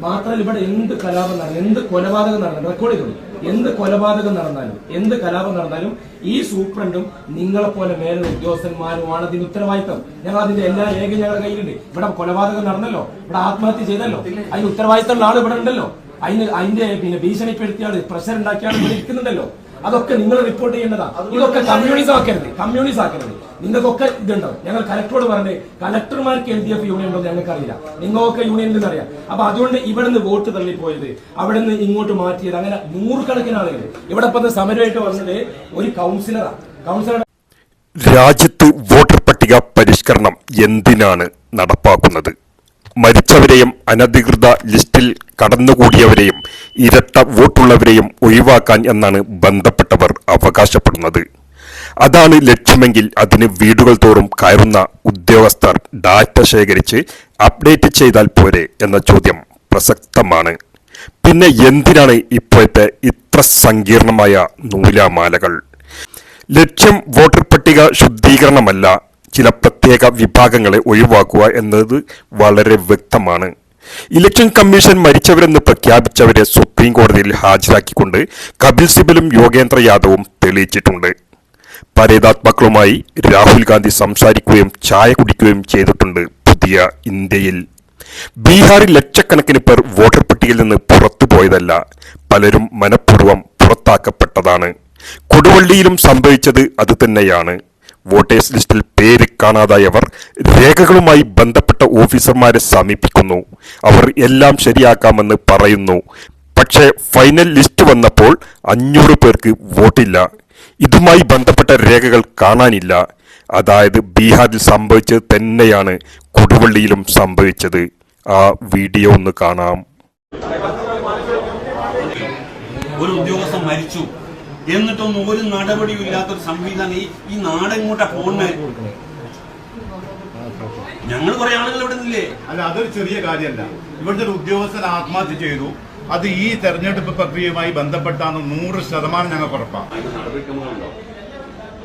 മാത്രമല്ല ഇവിടെ എന്ത് കലാപം നടന്നു എന്ത് കൊലപാതകം നടന്നു റെക്കോർഡ് ചെയ്തോളൂ എന്ത് കൊലപാതകം നടന്നാലും എന്ത് കലാപം നടന്നാലും ഈ സൂപ്രണ്ടും നിങ്ങളെപ്പോലെ മേലെ ഉദ്യോഗസ്ഥന്മാരുമാണ് അതിന് ഉത്തരവാദിത്തം. ഞങ്ങൾ അതിന്റെ എല്ലാ രേഖയും ഞങ്ങളുടെ കയ്യിലുണ്ട്. ഇവിടെ കൊലപാതകം നടന്നല്ലോ. ഇവിടെ ആത്മഹത്യ ചെയ്തല്ലോ. അതിന് ഉത്തരവാദിത്തമുള്ള ആൾ ഇവിടെ ഉണ്ടല്ലോ. അതിന് അതിന്റെ പിന്നെ ഭീഷണിപ്പെടുത്തിയാണ് പ്രഷർ ഉണ്ടാക്കിയാണ് ഇവിടെ ഇരിക്കുന്നുണ്ടല്ലോ. അതൊക്കെ നിങ്ങൾ റിപ്പോർട്ട് ചെയ്യേണ്ടതാണ് ഇതൊക്കെ കമ്മ്യൂണിസം ആക്കരുത്. കമ്മ്യൂണിസം ആക്കരുത്. നിങ്ങൾക്കൊക്കെ ഇതുണ്ടാവും. ഞങ്ങൾ കലക്ടറോട് പറഞ്ഞേ കലക്ടർമാർക്ക് എൽ ഡി എഫ് യൂണിയൻ ഉണ്ടോ ഞങ്ങൾക്ക് അറിയില്ല നിങ്ങൾക്ക് യൂണിയൻ ഉണ്ടെന്ന് അറിയാം. അപ്പൊ അതുകൊണ്ട് ഇവിടെ നിന്ന് വോട്ട് തള്ളിപ്പോയത് അവിടെ നിന്ന് ഇങ്ങോട്ട് മാറ്റിയത് അങ്ങനെ നൂറുകണക്കിന് ആളുകൾ ഇവിടെ ഇപ്പൊ സമരമായിട്ട് വന്നത് ഒരു കൗൺസിലറാണ് കൗൺസിലർ രാജ്യത്ത് വോട്ടർ പട്ടിക പരിഷ്കരണം എന്തിനാണ് നടപ്പാക്കുന്നത്? മരിച്ചവരെയും അനധികൃത ലിസ്റ്റിൽ കടന്നുകൂടിയവരെയും ഇരട്ട വോട്ടുള്ളവരെയും ഒഴിവാക്കാൻ എന്നാണ് ബന്ധപ്പെട്ടവർ അവകാശപ്പെടുന്നത്. അതാണ് ലക്ഷ്യമെങ്കിൽ അതിന് വീടുകൾ തോറും കയറുന്ന ഉദ്യോഗസ്ഥർ ഡാറ്റ ശേഖരിച്ച് അപ്ഡേറ്റ് ചെയ്താൽ പോരെ എന്ന ചോദ്യം പ്രസക്തമാണ്. പിന്നെ എന്തിനാണ് ഇപ്പോഴത്തെ ഇത്ര സങ്കീർണമായ നൂലാമാലകൾ? ലക്ഷ്യം വോട്ടർ പട്ടിക ശുദ്ധീകരണമല്ല ചില പ്രത്യേക വിഭാഗങ്ങളെ ഒഴിവാക്കുക എന്നത് വളരെ വ്യക്തമാണ്. ഇലക്ഷൻ കമ്മീഷൻ മരിച്ചവരെന്ന് പ്രഖ്യാപിച്ചവരെ സുപ്രീം കോടതിയിൽ ഹാജരാക്കിക്കൊണ്ട് കപിൽ സിബലും യോഗേന്ദ്ര യാദവും തെളിയിച്ചിട്ടുണ്ട്. പരേതാത്മാക്കളുമായി രാഹുൽ ഗാന്ധി സംസാരിക്കുകയും ചായ കുടിക്കുകയും ചെയ്തിട്ടുണ്ട് പുതിയ ഇന്ത്യയിൽ. ബീഹാറിൽ ലക്ഷക്കണക്കിന് പേർ വോട്ടർ പട്ടികയിൽ നിന്ന് പുറത്തുപോയതല്ല പലരും മനഃപൂർവം പുറത്താക്കപ്പെട്ടതാണ്. കൊടുവള്ളിയിലും സംഭവിച്ചത് അതുതന്നെയാണ് വോട്ടേഴ്സ് ലിസ്റ്റിൽ പേര് കാണാതായവർ രേഖകളുമായി ബന്ധപ്പെട്ട ഓഫീസർമാരെ സമീപിക്കുന്നു. അവർ എല്ലാം ശരിയാക്കാമെന്ന് പറയുന്നു. പക്ഷേ ഫൈനൽ ലിസ്റ്റ് വന്നപ്പോൾ അഞ്ഞൂറ് പേർക്ക് വോട്ടില്ല. ഇതുമായി ബന്ധപ്പെട്ട രേഖകൾ കാണാനില്ല. അതായത് ബീഹാറിൽ സംഭവിച്ചത് തന്നെയാണ് കൊടുവള്ളിയിലും സംഭവിച്ചത്. ആ വീഡിയോ ഒന്ന് കാണാം. ഒരു ഉദ്യോഗസ്ഥൻ മരിച്ചു. എന്നിട്ടൊന്നും ഒരു നടപടിയും ഇല്ലാത്തൊരു സംവിധാനം ഈ ഈ നാടെങ്ങോട്ടാ പോകുന്നത് ഞങ്ങൾ കുറെ ആളുകൾ ഇവിടെ നിന്നില്ലേ? അല്ല അതൊരു ചെറിയ കാര്യമല്ല. ഇവിടുത്തെ ഒരു ഉദ്യോഗസ്ഥൻ ആത്മഹത്യ ചെയ്തു. അത് ഈ തെരഞ്ഞെടുപ്പ് പ്രക്രിയയുമായി ബന്ധപ്പെട്ടാണ് നൂറ് ശതമാനം ഞങ്ങൾക്ക് ഉറപ്പാണ്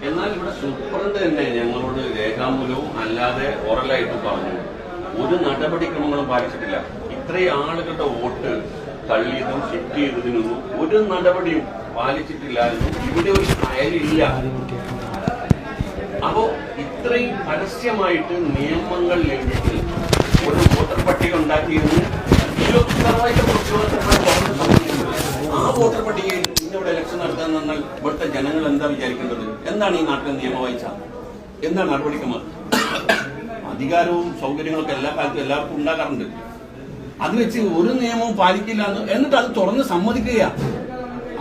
എന്നാൽ ഇവിടെ സൂപ്രണ്ട് തന്നെ ഞങ്ങളോട് രേഖാമൂലവും അല്ലാതെ ഓറലായിട്ടും പറഞ്ഞു. ഒരു നടപടിക്രമങ്ങളും പാലിച്ചിട്ടില്ല. ഇത്രയും ആളുകളുടെ വോട്ട് തള്ളിയതും ഷിഫ്റ്റ് ചെയ്തതിനൊന്നും ഒരു നടപടിയും പാലിച്ചിട്ടില്ല എന്നും ഇവിടെ ഒരു ഫയലില്ല അപ്പോ ഇത്രയും പരസ്യമായിട്ട് നിയമങ്ങൾ ലംഘിച്ച് ഒരു വോട്ടർ പട്ടിക ഉണ്ടാക്കിയിരുന്നു. ആ വോട്ടർ പട്ടികയിൽ ഇന്നിവിടെ ഇലക്ഷൻ നടത്താൻ നിന്നാൽ ഇവിടുത്തെ ജനങ്ങൾ എന്താ വിചാരിക്കേണ്ടത്? എന്താണ് ഈ നാട്ടിലെ നിയമവായിച്ച എന്താണ് നടപടിക്രമം? അധികാരവും സൗകര്യങ്ങളൊക്കെ എല്ലാ കാലത്തും എല്ലാവർക്കും ഉണ്ടാകാറുണ്ട്. അത് വെച്ച് ഒരു നിയമവും പാലിക്കില്ല എന്ന് എന്നിട്ട് അത് തുറന്ന് സമ്മതിക്കുക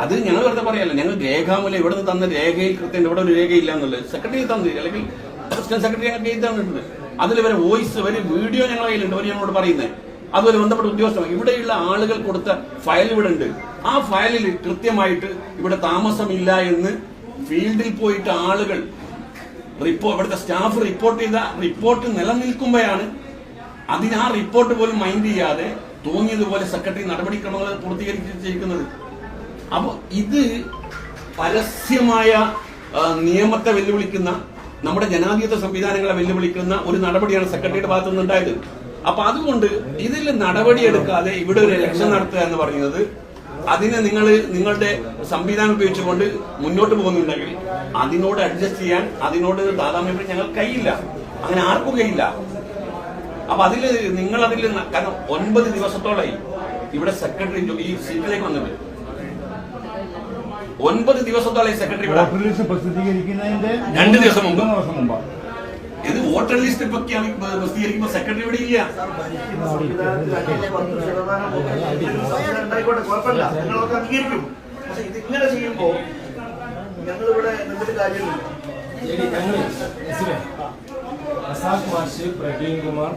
അത് ഞങ്ങൾ വെറുതെ പറയല്ല. ഞങ്ങൾ രേഖാമൂലം ഇവിടെ നിന്ന് തന്ന രേഖയിൽ കൃത്യം ഇവിടെ ഒരു രേഖയില്ല എന്നുള്ളത് സെക്രട്ടറി തന്നു അല്ലെങ്കിൽ അസിസ്റ്റന്റ് സെക്രട്ടറി ഞങ്ങൾക്ക് എഴുതി തന്നിട്ടുണ്ട്. അതിൽ ഇവരെ വോയിസ് ഒരു വീഡിയോ ഞങ്ങളുടെ കയ്യിലുണ്ട്. അവർ ഞങ്ങളോട് പറയുന്നത് അതുപോലെ ബന്ധപ്പെട്ട ഉദ്യോഗസ്ഥർ ഇവിടെയുള്ള ആളുകൾ കൊടുത്ത ഫയൽ ഇവിടെ ഉണ്ട്. ആ ഫയലിൽ കൃത്യമായിട്ട് ഇവിടെ താമസമില്ല എന്ന് ഫീൽഡിൽ പോയിട്ട് ആളുകൾ റിപ്പോർട്ട് ഇവിടുത്തെ സ്റ്റാഫ് റിപ്പോർട്ട് ചെയ്ത റിപ്പോർട്ട് നിലനിൽക്കുമ്പോഴാണ് അതിന് ആ റിപ്പോർട്ട് പോലും മൈൻഡ് ചെയ്യാതെ തോന്നിയതുപോലെ സെക്രട്ടറി നടപടിക്രമങ്ങൾ പൂർത്തീകരിച്ചിരിക്കുന്നത്. അപ്പോൾ ഇത് പരസ്യമായ നിയമത്തെ വെല്ലുവിളിക്കുന്ന നമ്മുടെ ജനാധിപത്യ സംവിധാനങ്ങളെ വെല്ലുവിളിക്കുന്ന ഒരു നടപടിയാണ് സെക്രട്ടറിയുടെ ഭാഗത്തു നിന്നുണ്ടായത്. അപ്പൊ അതുകൊണ്ട് ഇതിൽ നടപടിയെടുക്കാതെ ഇവിടെ ഒരു ഇലക്ഷൻ നടത്തുക എന്ന് പറയുന്നത് അതിനെ നിങ്ങൾ നിങ്ങളുടെ സംവിധാനം ഉപയോഗിച്ചുകൊണ്ട് മുന്നോട്ട് പോകുന്നുണ്ടെങ്കിൽ അതിനോട് അഡ്ജസ്റ്റ് ചെയ്യാൻ അതിനോട് താതാമ്യം ഞങ്ങൾ കഴിയില്ല അങ്ങനെ ആർക്കും കഴിയില്ല അപ്പൊ അതിൽ നിങ്ങൾ അതിൽ കാരണം ഒൻപത് ദിവസത്തോളായി ഇവിടെ സെക്രട്ടറി ഈ സീറ്റിലേക്ക് വന്നിട്ട്. ഒൻപത് ദിവസത്തോളായി സെക്രട്ടറി രണ്ട് ദിവസം മുമ്പ്. ഇത് വോട്ടർ ലിസ്റ്റ് പ്രസിദ്ധീകരിക്കുമ്പോ സെക്രട്ടറി ഇവിടെ ഇല്ല. അംഗീകരിക്കും പക്ഷെ ഇതിങ്ങനെ ചെയ്യുമ്പോ ഞങ്ങൾ ഇവിടെ നിന്നിട്ട് കാര്യമില്ല റസാഖ് മാഷ് പ്രവീൺ കുമാർ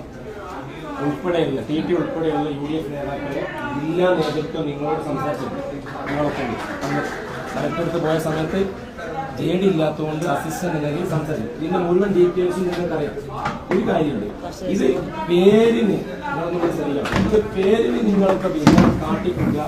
ഉൾപ്പെടെയുള്ള ടി ടി ഉൾപ്പെടെയുള്ള യു ഡി എഫ് നേതാക്കളെ ജില്ലാ നേതൃത്വം നിങ്ങളോട് സംസാരിച്ചിട്ടുണ്ട്. നിങ്ങളൊക്കെ കലക്ടറെടുത്ത് പോയ സമയത്ത് ജെ ഡി ഇല്ലാത്തതുകൊണ്ട് അസിസ്റ്റന്റ് നിലയിൽ സംസാരിച്ചു. ഇതിന്റെ മുഴുവൻ ഡീറ്റെയിൽസും നിങ്ങൾക്കറിയാം. ഒരു കാര്യമുണ്ട്. ഇത് പേരിന് ഇത് പേരിന് നിങ്ങളൊക്കെ പിന്നെ കാട്ടിക്കൊടുക്കുക.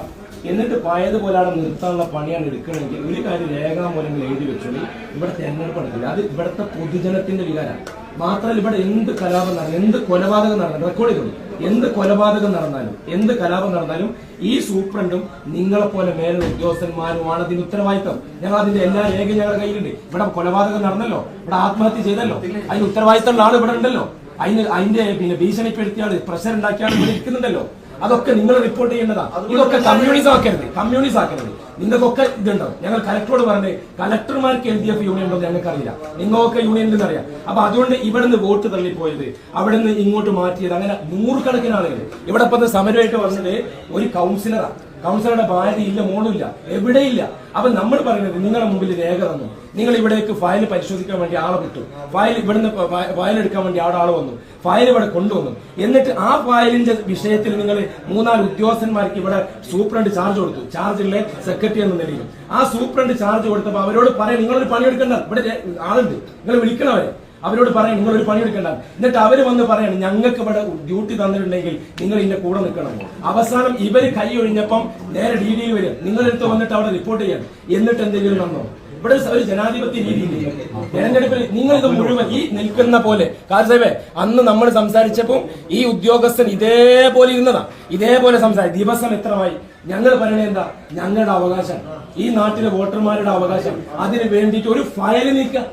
എന്നിട്ട് പഴയതുപോലെ അവിടെ നിർത്താനുള്ള പണിയാണ് എടുക്കണമെങ്കിൽ ഒരു കാര്യം രേഖാമൂലങ്ങൾ എഴുതി വെച്ചോളി. ഇവിടെ തെരഞ്ഞെടുപ്പ് നടക്കില്ല. അത് ഇവിടുത്തെ പൊതുജനത്തിന്റെ വികാരമാണ്. മാത്രമല്ല ഇവിടെ എന്ത് കലാപം നടന്നു എന്ത് കൊലപാതകം നടന്നു റെക്കോർഡ് ചെയ്തോളൂ. എന്ത് കൊലപാതകം നടന്നാലും എന്ത് കലാപം നടന്നാലും ഈ സൂപ്രണ്ടും നിങ്ങളെപ്പോലെ മേലുള്ള ഉദ്യോഗസ്ഥന്മാരുമാണ് അതിന് ഉത്തരവാദിത്തം. ഞങ്ങൾ അതിന്റെ എല്ലാ രേഖയും ഞങ്ങളുടെ കയ്യിലുണ്ട്. ഇവിടെ കൊലപാതകം നടന്നല്ലോ. ഇവിടെ ആത്മഹത്യ ചെയ്തല്ലോ. അതിന് ഉത്തരവാദിത്തമുള്ള ആൾ ഇവിടെ ഉണ്ടല്ലോ. അതിന് അതിന്റെ പിന്നെ ഭീഷണിപ്പെടുത്തിയ ആൾ പ്രഷർ ഉണ്ടാക്കിയാണ് ആൾ ഇവിടെ ഇരിക്കുന്നുണ്ടല്ലോ. അതൊക്കെ നിങ്ങൾ റിപ്പോർട്ട് ചെയ്യേണ്ടതാണ് ഇതൊക്കെ കമ്മ്യൂണിസം ആക്കരുത്. കമ്മ്യൂണിസം ആക്കരുത്. നിങ്ങൾക്കൊക്കെ ഇതുണ്ടാവും. ഞങ്ങൾ കലക്ടറോട് പറഞ്ഞത് കലക്ടർമാർക്ക് എൽ ഡി എഫ് യൂണിയൻ ഉണ്ടോ ഞങ്ങൾക്കറിയില്ല. നിങ്ങൾക്കൊക്കെ യൂണിയൻ ഉണ്ടെന്ന് അറിയാം. അപ്പൊ അതുകൊണ്ട് ഇവിടുന്ന് വോട്ട് തള്ളിപ്പോയത് അവിടുന്ന് ഇങ്ങോട്ട് മാറ്റിയത് അങ്ങനെ നൂറുകണക്കിന് ആളുകൾ ഇവിടെ ഇപ്പൊ സമരമായിട്ട് വന്നത് ഒരു കൗൺസിലറാ കൗൺസിലറുടെ ഭാര്യ ഇല്ല മോളില്ല എവിടെയില്ല. അപ്പൊ നമ്മൾ പറയുന്നത് നിങ്ങളുടെ മുമ്പിൽ രേഖ തന്നു. നിങ്ങൾ ഇവിടേക്ക് ഫയൽ പരിശോധിക്കാൻ വേണ്ടി ആളെ വിട്ടു. ഫയൽ ഇവിടുന്ന് ഫയൽ എടുക്കാൻ വേണ്ടി അവിടെ ആൾ വന്നു. ഫയൽ ഇവിടെ കൊണ്ടുവന്നു. എന്നിട്ട് ആ ഫയലിന്റെ വിഷയത്തിൽ നിങ്ങൾ മൂന്നാൽ ഉദ്യോഗസ്ഥന്മാർക്ക് ഇവിടെ സൂപ്രണ്ട് ചാർജ് കൊടുത്തു. ചാർജിലെ സെക്രട്ടറി എന്ന നിലയിൽ. ആ സൂപ്രണ്ട് ചാർജ് കൊടുത്തപ്പോൾ അവരോട് പറയാം നിങ്ങളൊരു പണിയെടുക്കണ്ട. ഇവിടെ ആളുണ്ട്. നിങ്ങൾ വിളിക്കണവരെ അവരോട് പറയാം നിങ്ങൾ ഒരു പണിയെടുക്കണ്ട. എന്നിട്ട് അവർ വന്ന് പറയണം ഞങ്ങൾക്ക് ഇവിടെ ഡ്യൂട്ടി തന്നിട്ടുണ്ടെങ്കിൽ നിങ്ങൾ ഇതിന്റെ കൂടെ നിൽക്കണം. അവസാനം ഇവർ കൈ ഒഴിഞ്ഞപ്പം നേരെ ഡി ഡി വരും. നിങ്ങളെടുത്ത് വന്നിട്ട് അവിടെ റിപ്പോർട്ട് ചെയ്യണം എന്നിട്ട് എന്തെങ്കിലും വന്നോ? ഇവിടെ ഒരു ജനാധിപത്യ രീതിയില്ല? തെരഞ്ഞെടുപ്പിൽ നിങ്ങൾ ഇത് മുഴുവൻ ഈ നിൽക്കുന്ന പോലെ. കാർസേവേ അന്ന് നമ്മൾ സംസാരിച്ചപ്പോൾ ഈ ഉദ്യോഗസ്ഥൻ ഇതേപോലെ ഇരുന്നതാ. ഇതേപോലെ സംസാരിച്ചു ദിവസം എത്രമായി? ഞങ്ങൾ പറയണേ എന്താ? ഞങ്ങളുടെ അവകാശം. ഈ നാട്ടിലെ വോട്ടർമാരുടെ അവകാശം. അതിന് വേണ്ടിയിട്ട് ഒരു ഫയൽ നീക്കുക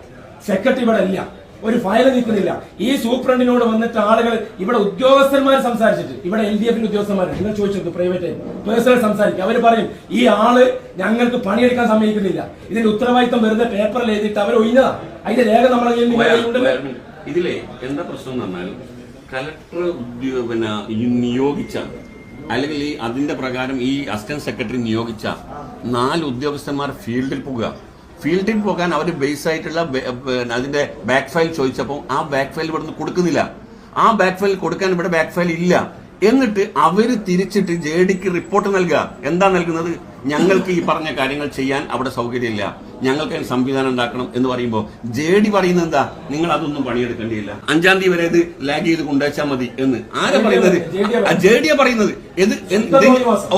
സെക്രട്ടറി ഇവിടെ ഇല്ല. ഒരു ഫയൽ നിൽക്കുന്നില്ല. ഈ സൂപ്രണ്ടിനോട് വന്നിട്ട് ആളുകൾ ഇവിടെ ഉദ്യോഗസ്ഥന്മാർ സംസാരിച്ചിട്ട് ഇവിടെ എൽ ഡി എഫിന്റെ ഉദ്യോഗസ്ഥന്മാർ നിങ്ങൾ ചോദിച്ചത് പ്രൈവറ്റ് പേഴ്സണൽ സംസാരിക്കും. അവർ പറയും ഈ ആൾ ഞങ്ങൾക്ക് പണിയെടുക്കാൻ സമ്മതിക്കുന്നില്ല. ഇതിന്റെ ഉത്തരവാദിത്തം വെറുതെ പേപ്പറിൽ എഴുതിയിട്ട് അവർ ഒഴിഞ്ഞതാ. അതിന്റെ രേഖ നമ്മളെ കയ്യിൽ ഇതിലെ എന്താ പ്രശ്നം എന്ന് പറഞ്ഞാൽ കലക്ടർ ഉദ്യോ- പിന്നെ നിയോഗിച്ച അല്ലെങ്കിൽ ഈ അതിന്റെ പ്രകാരം ഈ അസിസ്റ്റന്റ് സെക്രട്ടറി നിയോഗിച്ച നാല് ഉദ്യോഗസ്ഥന്മാർ ഫീൽഡിൽ പോകുക ഫീൽഡിൽ പോകാൻ അവർ ബേസ് ആയിട്ടുള്ള അതിന്റെ ബാക്ക് ഫയൽ ചോദിച്ചപ്പോൾ ആ ബാക്ക് ഫയൽ ഇവിടുന്ന് കൊടുക്കുന്നില്ല. ആ ബാക്ക് ഫയൽ കൊടുക്കാൻ ഇവിടെ ബാക്ക് ഫയൽ ഇല്ല. എന്നിട്ട് അവർ തിരിച്ചിട്ട് ജെ ഡിക്ക് റിപ്പോർട്ട് നൽകുക. എന്താ നൽകുന്നത്? ഞങ്ങൾക്ക് ഈ പറഞ്ഞ കാര്യങ്ങൾ ചെയ്യാൻ അവിടെ സൗകര്യമില്ല. ഞങ്ങൾക്ക് അതിന് സംവിധാനം ഉണ്ടാക്കണം എന്ന് പറയുമ്പോൾ ജെ ഡി പറയുന്നത് എന്താ? നിങ്ങൾ അതൊന്നും പണിയെടുക്കേണ്ടിയില്ല. അഞ്ചാം തീയതി വരെ ഇത് ലാഗ് ചെയ്ത് കൊണ്ടുവച്ചാൽ മതി എന്ന്. ആരാ പറയുന്നത്? ജെ ഡിയാ പറയുന്നത്. ഇത്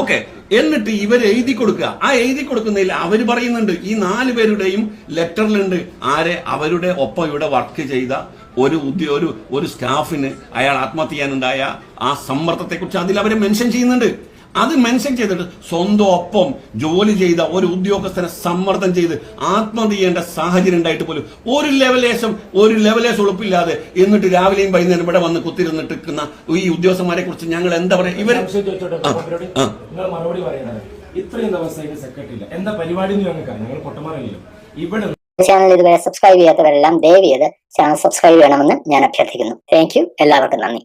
ഓക്കെ. എന്നിട്ട് ഇവർ എഴുതി കൊടുക്കുക. ആ എഴുതി കൊടുക്കുന്നതിൽ അവർ പറയുന്നുണ്ട് ഈ നാല് പേരുടെയും ലെറ്ററിലുണ്ട്. ആരെ? അവരുടെ ഒപ്പം ഇവിടെ വർക്ക് ചെയ്ത ഒരു ഉദ്യോ ഒരു ഒരു സ്റ്റാഫിന് അയാൾ ആത്മഹത്യ ചെയ്യാനുണ്ടായ ആ സമ്മർദ്ദത്തെക്കുറിച്ച് അതിൽ അവർ മെൻഷൻ ചെയ്യുന്നുണ്ട്. അത് മെൻഷൻ ചെയ്തിട്ട് സ്വന്തം ഒപ്പം ജോലി ചെയ്ത ഒരു ഉദ്യോഗസ്ഥനെ സമ്മർദ്ദം ചെയ്ത് ആത്മഹത്യ ചെയ്യേണ്ട സാഹചര്യം ഉണ്ടായിട്ട് പോലും ഒരു ലെവലേശം ഒരു ലെവലേശം ഉളുപ്പില്ലാതെ എന്നിട്ട് രാവിലെയും വൈകുന്നേരം ഇവിടെ വന്ന് കുത്തിരുന്നിട്ട് നിൽക്കുന്ന ഈ ഉദ്യോഗസ്ഥന്മാരെ കുറിച്ച് ഞങ്ങൾ എന്താ പറയാ? ഇവർ സംശയം ചോദിച്ചോട്ടെ, ആ, അവരോട്? ആ. നിങ്ങൾ മറുപടി പറയണത് ഇത്രയും ദിവസം അതിന് സെക്രട്ടറി ഇല്ല. എന്താ പരിപാടി ഞങ്ങൾ ഇവിടെ ചാനൽ ഇതുവരെ സബ്സ്ക്രൈബ് ചെയ്യാത്തവരെല്ലാം ദയവ് ചെയ്ത് ചാനൽ സബ്സ്ക്രൈബ് ചെയ്യണമെന്ന് ഞാൻ അഭ്യർത്ഥിക്കുന്നു. താങ്ക് യു എല്ലാവർക്കും നന്ദി.